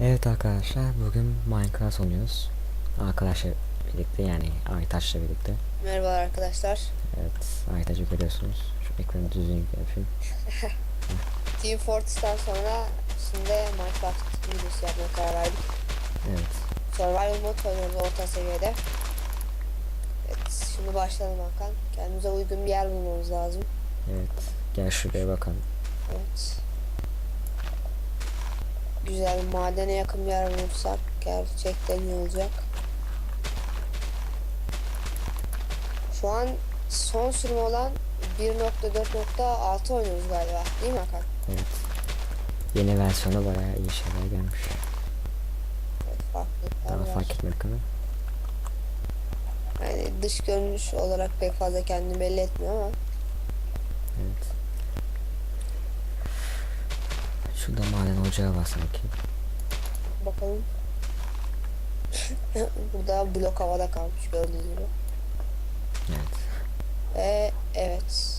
Evet arkadaşlar bugün Minecraft oynuyoruz. Arkadaşlar birlikte yani Aytaç'la birlikte. Merhabalar arkadaşlar. Evet Aytaç'ı görüyorsunuz. Şu ekranı düzgün yapayım. Team Fortress'tan sonra şimdi Minecraft videosu yapmaya karar verdik. Evet. Survival mod oynuyoruz orta seviyede. Evet şimdi başlayalım Hakan. Kendimize uygun bir yer bulmamız lazım. Evet. Gel şuraya bakalım. Evet. Güzel madene yakın bir yer bulursak gerçekten iyi olacak. Şu an son sürüm olan 1.4.6 oynuyoruz galiba. Değil mi Hakan? Evet. Yeni versiyonu bayağı iyi şeyler gelmiş. Evet, farklılıklar Daha fark etmedik ama. Yani dış görünüş olarak pek fazla kendini belli etmiyor ama Evet. Şurada maden ocağı var sanki. bakalım. Burada blok havada kalmış gördüğünüz gibi. Evet. Ve evet.